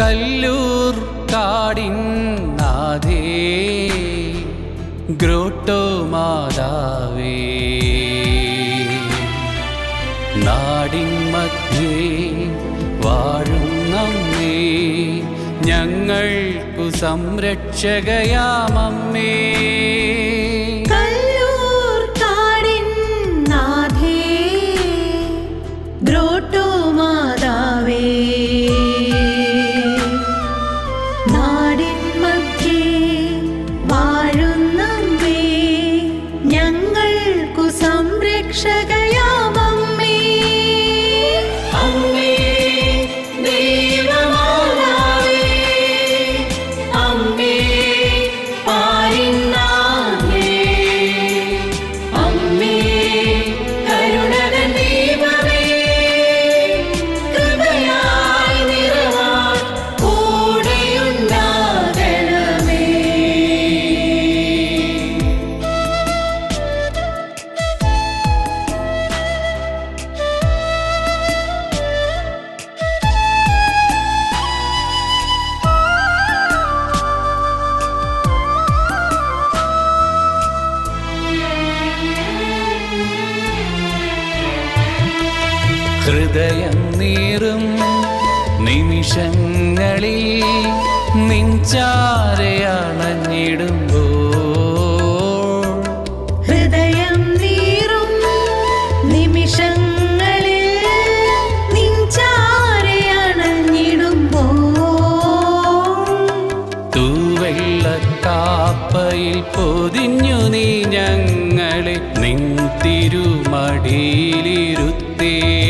Kallur കാടിൻ നാദേ grotto മാതാവേ. നാടിൻ മധ്യേ വാഴും നമ്മേ ഞങ്ങൾക്കു സംരക്ഷകയാമമ്മേ. സംരക്ഷകയാമമ്മേ ഹൃദയം നീറും നിമിഷങ്ങളിൽ നിഞ്ചാരയണഞ്ഞിടുമ്പോ ഹൃദയം നീറും നിമിഷങ്ങളിൽ നിൻചാരയണഞ്ഞിടുമ്പോൾ തൂവെള്ളക്കാപ്പയിൽ പൊതിഞ്ഞു നീ ഞങ്ങളെ നിൻ തിരുമടിയിലിരുത്തേണമേ